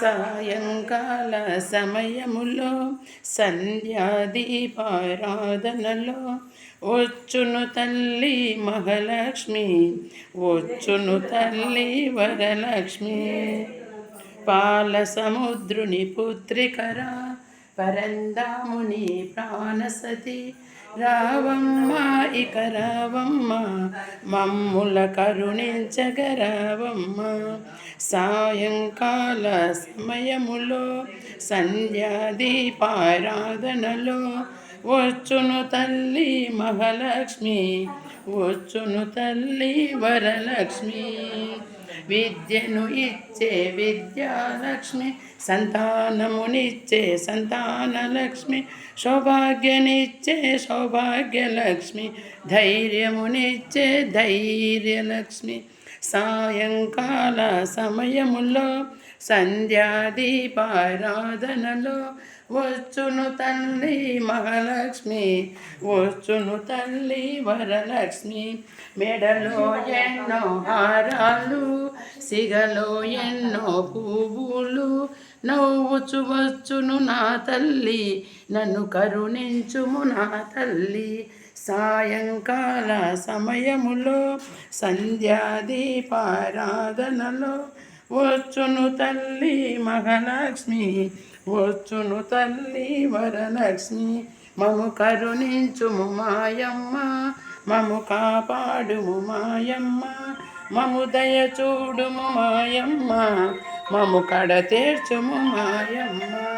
సాయంకాల సమయములో సంధ్యాదీపారాధనలో వచ్చును తల్లి మహాలక్ష్మి వచ్చును తల్లి వరలక్ష్మి. పాల సముద్రుని పుత్రికరా పరందాముని ప్రాణసతి. రావమ్మ ఇక రావమ్మ మమ్ముల కరుణించగరావమ్మ సాయంకాల సమయములో సంధ్యాదీపారాధనలో వచ్చును తల్లి మహాలక్ష్మి వచ్చును తల్లి వరలక్ష్మి. విద్యను ఇచ్చే విద్యాలక్ష్మి సంతానమునిచ్చే సంతానలక్ష్మి సౌభాగ్యనిచ్చే సౌభాగ్యలక్ష్మి ధైర్యమునిచ్చే ధైర్యలక్ష్మి. సాయంకాల సమయములో సంధ్యాదీపారాధనలో వచ్చును తల్లి మహాలక్ష్మి వచ్చును తల్లి వరలక్ష్మి. మెడలో ఎన్నో హారాలు సిగలో ఎన్నో పువ్వులు నవ్వుచు వచ్చును నా తల్లి నన్ను కరుణించుము నా తల్లి. సాయంకాల సమయములో సంధ్యాదీపారాధనలో వచ్చును తల్లి మహాలక్ష్మి వచ్చును తల్లి వరలక్ష్మి. మము కరుణించుము మాయమ్మ మము కాపాడుము మాయమ్మ. మము దయ చూడుము మాయమ్మ మము కడ తీర్చుము మాయమ్మ.